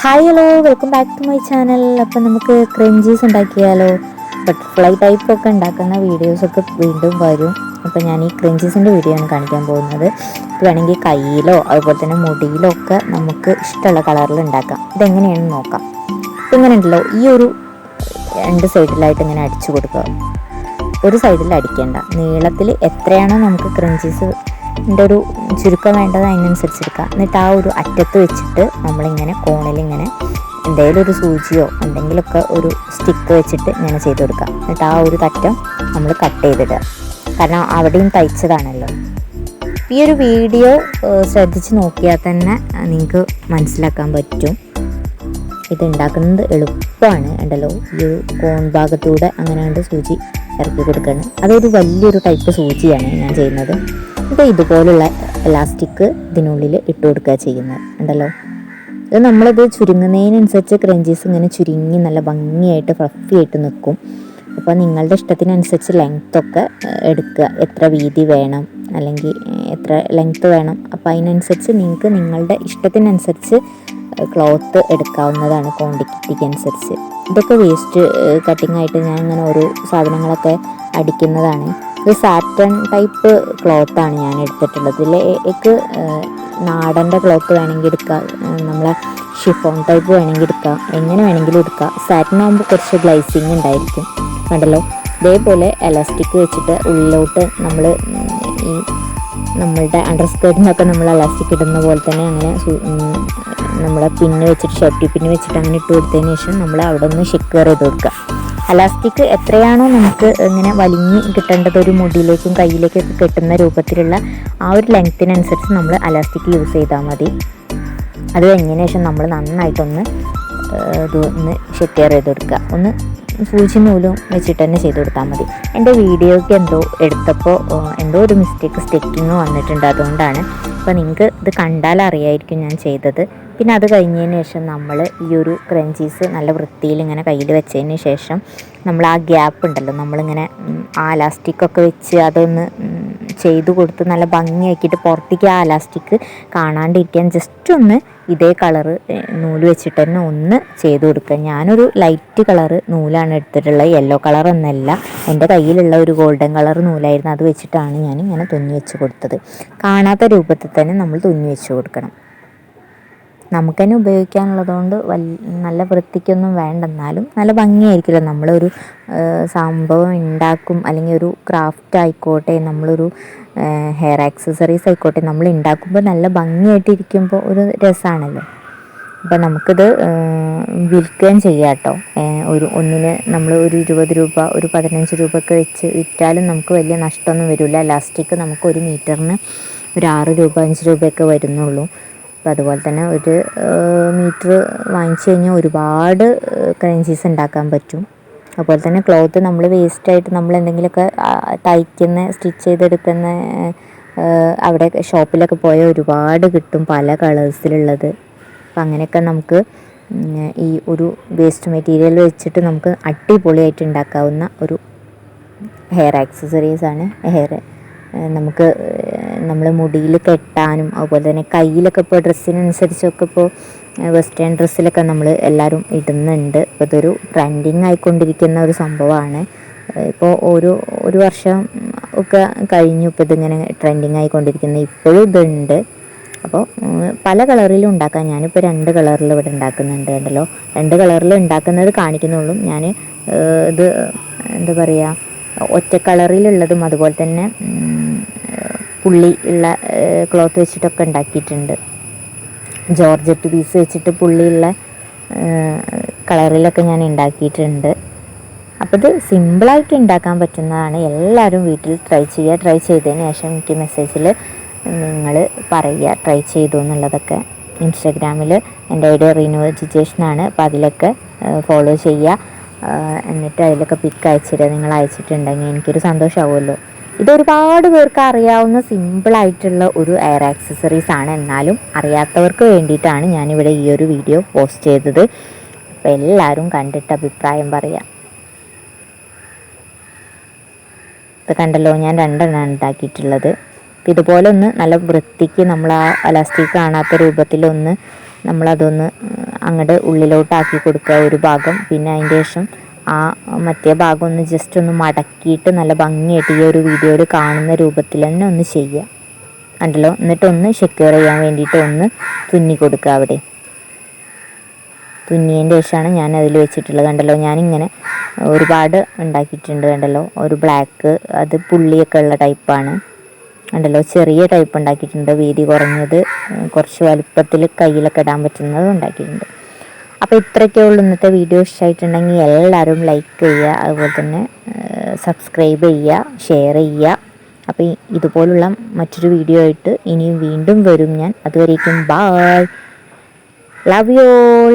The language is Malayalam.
Hi hello welcome back to my channel അപ്പം നമുക്ക് ക്രഞ്ചീസ് ഉണ്ടാക്കിയാലോ? ബട്ടർഫ്ലൈ ടൈപ്പ് ഒക്കെ ഉണ്ടാക്കുന്ന വീഡിയോസൊക്കെ വീണ്ടും വരും. അപ്പം ഞാൻ ഈ ക്രഞ്ചീസിന്റെ വീഡിയോ ആണ് കാണിക്കാൻ പോകുന്നത്. വേണമെങ്കിൽ കയ്യിലോ അതുപോലെ തന്നെ മുടിയിലോ ഒക്കെ നമുക്ക് ഇഷ്ടമുള്ള കളറിൽ ഉണ്ടാക്കാം. ഇതെങ്ങനെയാണെന്ന് നോക്കാം. ഇങ്ങനെ ഉണ്ടല്ലോ ഈ ഒരു രണ്ട് സൈഡിലായിട്ട് ഇങ്ങനെ അടിച്ചു കൊടുക്കുക. ഒരു സൈഡിൽ അടിക്കേണ്ട. നീളത്തിൽ എത്രയാണോ നമുക്ക് ക്രഞ്ചീസ് ന്റെ ഒരു ചുരുക്കം വേണ്ടത് അതിനനുസരിച്ച് എടുക്കുക എന്നിട്ട് ആ ഒരു അറ്റത്ത് വെച്ചിട്ട് നമ്മളിങ്ങനെ കോണിലിങ്ങനെ എന്തെങ്കിലും ഒരു സൂചിയോ എന്തെങ്കിലുമൊക്കെ ഒരു സ്റ്റിക്ക് വെച്ചിട്ട് ഇങ്ങനെ ചെയ്ത് കൊടുക്കുക എന്നിട്ട് ആ ഒരു തറ്റം നമ്മൾ കട്ട് ചെയ്തിടുക കാരണം അവിടെയും തയ്ച്ചതാണല്ലോ. ഈ ഒരു വീഡിയോ ശ്രദ്ധിച്ച് നോക്കിയാൽ തന്നെ നിങ്ങൾക്ക് മനസ്സിലാക്കാൻ പറ്റും. ഇത് ഉണ്ടാക്കുന്നത് എളുപ്പമാണ് ഉണ്ടല്ലോ ഈ ഒരു കോൺ ഭാഗത്തൂടെ അങ്ങനെ കണ്ട് സൂചി ഇറക്കി കൊടുക്കുകയാണ് അതൊരു വലിയൊരു ടൈപ്പ് സൂചിയാണ് ഞാൻ ചെയ്യുന്നത്. ഇത് ഇതുപോലുള്ള ഇലാസ്റ്റിക് ഇതിനുള്ളിൽ ഇട്ട് കൊടുക്കുക ചെയ്യുന്നത്. ഉണ്ടല്ലോ ഇത് നമ്മളിത് ചുരുങ്ങുന്നതിനനുസരിച്ച് ക്രഞ്ചീസ് ഇങ്ങനെ ചുരുങ്ങി നല്ല ഭംഗിയായിട്ട് ഫ്ലഫി ആയിട്ട് നിൽക്കും. അപ്പോൾ നിങ്ങളുടെ ഇഷ്ടത്തിനനുസരിച്ച് ലെങ്ത്തൊക്കെ എടുക്കുക. എത്ര വീതി വേണം അല്ലെങ്കിൽ എത്ര ലെങ്ത്ത് വേണം. അപ്പോൾ അതിനനുസരിച്ച് നിങ്ങൾക്ക് നിങ്ങളുടെ ഇഷ്ടത്തിനനുസരിച്ച് ക്ലോത്ത് എടുക്കാവുന്നതാണ് ക്വാണ്ടിറ്റിക്ക് അനുസരിച്ച്. ഇതൊക്കെ വേസ്റ്റ് കട്ടിംഗ് ആയിട്ട് ഞാൻ ഇങ്ങനെ ഓരോ സാധനങ്ങളൊക്കെ അടിക്കുന്നതാണ്. ഇത് സാറ്റൺ ടൈപ്പ് ക്ലോത്താണ് ഞാൻ എടുത്തിട്ടുള്ളത് ഇതിൽ എനിക്ക് നാടന്റെ ക്ലോത്ത് വേണമെങ്കിൽ എടുക്കാം. നമ്മളെ ഷിഫോൺ ടൈപ്പ് വേണമെങ്കിൽ എടുക്കാം. എങ്ങനെ വേണമെങ്കിലും എടുക്കാം. സാറ്റൻ ആകുമ്പോൾ കുറച്ച് ഗ്ലൈസിങ് ഉണ്ടായിരിക്കും. കണ്ടല്ലോ? ഇതേപോലെ എലാസ്റ്റിക് വെച്ചിട്ട് ഉള്ളിലോട്ട് നമ്മൾ ഈ നമ്മളുടെ അണ്ടർ സ്കേർട്ടിനൊക്കെ നമ്മൾ എലാസ്റ്റിക് ഇടുന്ന പോലെ തന്നെ അങ്ങനെ നമ്മളെ പിന്ന് വെച്ചിട്ട് ഷർട്ടി പിന്ന് വെച്ചിട്ട് അങ്ങനെ ഇട്ട് കൊടുത്തതിന് ശേഷം നമ്മൾ അവിടെ ഒന്ന് ഷിക്കർ ചെയ്ത് കൊടുക്കുക. അലാസ്റ്റിക് എത്രയാണോ നമുക്ക് ഇങ്ങനെ വലിഞ്ഞ് കിട്ടേണ്ടത് ഒരു മുടിയിലേക്കും കയ്യിലേക്കൊക്കെ കിട്ടുന്ന രൂപത്തിലുള്ള ആ ഒരു ലെങ്ത്തിനനുസരിച്ച് നമ്മൾ അലാസ്റ്റിക് യൂസ് ചെയ്താൽ മതി. അത് കഴിഞ്ഞതിന് ശേഷം നമ്മൾ നന്നായിട്ടൊന്ന് ഇത് ഒന്ന് ഷെറ്റിയർ ചെയ്ത് കൊടുക്കുക ഒന്ന് സൂചി നൂലും വെച്ചിട്ട് തന്നെ ചെയ്ത് കൊടുത്താൽ മതി. എന്റെ വീഡിയോയ്ക്ക് എന്തോ എടുത്തപ്പോൾ എന്തോ ഒരു മിസ്റ്റേക്ക് സ്റ്റിക്കിങ് വന്നിട്ടുണ്ട്. അതുകൊണ്ടാണ് അപ്പോൾ നിങ്ങൾക്ക് ഇത് കണ്ടാൽ അറിയായിരിക്കും ഞാൻ ചെയ്തത്. പിന്നെ അത് കഴിഞ്ഞതിന് ശേഷം നമ്മൾ ഈ ഒരു ക്രഞ്ചീസ് നല്ല വൃത്തിയിൽ ഇങ്ങനെ കയ്യിൽ വെച്ചതിന് ശേഷം നമ്മൾ ആ ഗ്യാപ്പ് ഉണ്ടല്ലോ നമ്മളിങ്ങനെ ആ ലാസ്റ്റിക്കൊക്കെ വെച്ച് അതൊന്ന് ചെയ്തു കൊടുത്ത് നല്ല ഭംഗിയാക്കിയിട്ട് പുറത്തേക്ക് ആ ലാസ്റ്റിക് കാണാണ്ടിരിക്കാൻ ജസ്റ്റ് ഒന്ന് ഇതേ കളറ് നൂൽ വെച്ചിട്ട് തന്നെ ഒന്ന് ചെയ്ത് കൊടുക്കുക. ഞാനൊരു ലൈറ്റ് കളറ് നൂലാണ് എടുത്തിട്ടുള്ളത്. യെല്ലോ കളർ ഒന്നല്ല. എന്റെ കയ്യിലുള്ള ഒരു ഗോൾഡൻ കളർ നൂലായിരുന്നു. അത് വെച്ചിട്ടാണ് ഞാൻ ഇങ്ങനെ തുന്നി വെച്ച് കൊടുത്തത്. കാണാത്ത രൂപത്തിൽ തന്നെ നമ്മൾ തുന്നി വെച്ച് കൊടുക്കണം. നമുക്ക് തന്നെ ഉപയോഗിക്കാനുള്ളതുകൊണ്ട് നല്ല വൃത്തിക്കൊന്നും വേണ്ട. എന്നാലും നല്ല ഭംഗിയായിരിക്കുമല്ലോ. നമ്മളൊരു സംഭവം ഉണ്ടാക്കും അല്ലെങ്കിൽ ഒരു ക്രാഫ്റ്റ് ആയിക്കോട്ടെ നമ്മളൊരു ഹെയർ ആക്സസറീസ് ആയിക്കോട്ടെ നമ്മൾ ഉണ്ടാക്കുമ്പോൾ നല്ല ഭംഗിയായിട്ടിരിക്കുമ്പോൾ ഒരു രസമാണല്ലോ അപ്പോൾ നമുക്കിത് വിൽക്കുകയും ചെയ്യാം കേട്ടോ ഒരു ഒന്നിന് നമ്മൾ ഒരു ഇരുപത് രൂപ ഒരു പതിനഞ്ച് രൂപ ഒക്കെ വെച്ച് വിറ്റാലും നമുക്ക് വലിയ നഷ്ടമൊന്നും വരില്ല ലാസ്റ്റിക്ക് നമുക്ക് ഒരു മീറ്ററിന് ഒരു ആറ് രൂപ അഞ്ച് രൂപയൊക്കെ വരുന്നുള്ളൂ. അപ്പോൾ അതുപോലെ തന്നെ ഒരു മീറ്റർ വാങ്ങിച്ചു കഴിഞ്ഞാൽ ഒരുപാട് കറൻസീസ് ഉണ്ടാക്കാൻ പറ്റും. അതുപോലെ തന്നെ ക്ലോത്ത് നമ്മൾ വേസ്റ്റായിട്ട് നമ്മൾ എന്തെങ്കിലുമൊക്കെ തയ്ക്കുന്ന സ്റ്റിച്ച് ചെയ്തെടുക്കുന്ന അവിടെ ഷോപ്പിലൊക്കെ പോയാൽ ഒരുപാട് കിട്ടും പല കളേഴ്സിലുള്ളത് അപ്പം അങ്ങനെയൊക്കെ നമുക്ക് ഈ ഒരു വേസ്റ്റ് മെറ്റീരിയൽ വെച്ചിട്ട് നമുക്ക് അടിപൊളിയായിട്ട് ഉണ്ടാക്കാവുന്ന ഒരു ഹെയർ ആക്സസറീസാണ് ഹെയർ നമുക്ക് നമ്മൾ മുടിയിൽ കെട്ടാനും അതുപോലെ തന്നെ കയ്യിലൊക്കെ ഇപ്പോൾ ഡ്രസ്സിനനുസരിച്ചൊക്കെ ഇപ്പോൾ വെസ്റ്റേൺ ഡ്രസ്സിലൊക്കെ നമ്മൾ എല്ലാവരും ഇടുന്നുണ്ട്. അപ്പോൾ ഇതൊരു ട്രെൻഡിങ് ആയിക്കൊണ്ടിരിക്കുന്ന ഒരു സംഭവമാണ്. ഇപ്പോൾ ഒരു ഒരു വർഷം ഒക്കെ കഴിഞ്ഞു ഇപ്പോൾ ഇതിങ്ങനെ ട്രെൻഡിങ് ആയിക്കൊണ്ടിരിക്കുന്നത്. ഇപ്പോഴും ഇതുണ്ട്. അപ്പോൾ പല കളറിലും ഉണ്ടാക്കാം. ഞാനിപ്പോൾ രണ്ട് കളറിൽ ഇവിടെ ഉണ്ടാക്കുന്നുണ്ട് കണ്ടല്ലോ. രണ്ട് കളറിൽ ഉണ്ടാക്കുന്നത് കാണിക്കുന്നുള്ളൂ. ഞാൻ ഇത് എന്താ പറയുക ഒറ്റ കളറിലുള്ളതും അതുപോലെ തന്നെ പുള്ളി ഉള്ള ക്ലോത്ത് വെച്ചിട്ടൊക്കെ ഉണ്ടാക്കിയിട്ടുണ്ട്. ജോർജറ്റ് പീസ് വെച്ചിട്ട് പുള്ളിയുള്ള കളറിലൊക്കെ ഞാൻ ഉണ്ടാക്കിയിട്ടുണ്ട്. അപ്പോൾ ഇത് സിമ്പിളായിട്ട് ഉണ്ടാക്കാൻ പറ്റുന്നതാണ്. എല്ലാവരും വീട്ടിൽ ട്രൈ ചെയ്യുക. ട്രൈ ചെയ്തതിന് ശേഷം എനിക്ക് മെസ്സേജിൽ നിങ്ങൾ പറയുക ട്രൈ ചെയ്തു എന്നുള്ളതൊക്കെ. ഇൻസ്റ്റഗ്രാമിൽ എന്റെ ഐഡിയ റീനു ജിജേഷനാണ്. അപ്പോൾ അതിലൊക്കെ ഫോളോ ചെയ്യുക. എന്നിട്ട് അതിലൊക്കെ പിക്ക് അയച്ചിട്ട് നിങ്ങൾ അയച്ചിട്ടുണ്ടെങ്കിൽ എനിക്കൊരു സന്തോഷമാവുമല്ലോ ഇത് ഒരുപാട് പേർക്ക് അറിയാവുന്ന സിമ്പിളായിട്ടുള്ള ഒരു എയർ ആക്സസറീസ് ആണ്. എന്നാലും അറിയാത്തവർക്ക് വേണ്ടിയിട്ടാണ് ഞാനിവിടെ ഈ ഒരു വീഡിയോ പോസ്റ്റ് ചെയ്തത്. അപ്പോൾ എല്ലാവരും കണ്ടിട്ട് അഭിപ്രായം പറയാം. ഇത് കണ്ടല്ലോ ഞാൻ രണ്ടെണ്ണം ഉണ്ടാക്കിയിട്ടുള്ളത്. അപ്പം ഇതുപോലെ ഒന്ന് നല്ല വൃത്തിക്ക് നമ്മൾ ആ അലാസ്റ്റിക് കാണാത്ത രൂപത്തിലൊന്ന് നമ്മളതൊന്ന് അങ്ങോട്ട് ഉള്ളിലോട്ടാക്കി കൊടുക്കുക ഒരു ഭാഗം. പിന്നെ അതിന്റെ ശേഷം ആ മറ്റേ ഭാഗം ഒന്ന് ജസ്റ്റ് ഒന്ന് മടക്കിയിട്ട് നല്ല ഭംഗിയായിട്ട് ഈ ഒരു വീഡിയോയിൽ കാണുന്ന രൂപത്തിൽ തന്നെ ഒന്ന് ചെയ്യുക. കണ്ടല്ലോ? എന്നിട്ടൊന്ന് സെക്യൂർ ചെയ്യാൻ വേണ്ടിയിട്ട് ഒന്ന് തുന്നി കൊടുക്കുക അവിടെ. തുന്നിയതിന്റെ ശേഷമാണ് ഞാൻ അതിൽ വെച്ചിട്ടുള്ളത്. കണ്ടല്ലോ? ഞാനിങ്ങനെ ഒരുപാട് ഉണ്ടാക്കിയിട്ടുണ്ട് കണ്ടല്ലോ? ഒരു ബ്ലാക്ക് അത് പുള്ളിയൊക്കെ ഉള്ള ടൈപ്പാണ് കണ്ടല്ലോ? ചെറിയ ടൈപ്പ് ഉണ്ടാക്കിയിട്ടുണ്ട്. വീതി കുറഞ്ഞത് കുറച്ച് വലുപ്പത്തിൽ കയ്യിലൊക്കെ ഇടാൻ പറ്റുന്നത് ഉണ്ടാക്കിയിട്ടുണ്ട്. അപ്പോൾ ഇത്രയൊക്കെ ഉള്ളൂ ഇന്നത്തെ വീഡിയോ ഇഷ്ടമായിട്ടുണ്ടെങ്കിൽ എല്ലാവരും ലൈക്ക് ചെയ്യുക അതുപോലെ തന്നെ സബ്സ്ക്രൈബ് ചെയ്യുക ഷെയർ ചെയ്യുക. അപ്പോൾ ഇതുപോലുള്ള മറ്റൊരു വീഡിയോ ആയിട്ട് ഇനിയും വീണ്ടും വരും ഞാൻ. അതുവരേക്കും ബായ് ലവ് യു ഓൾ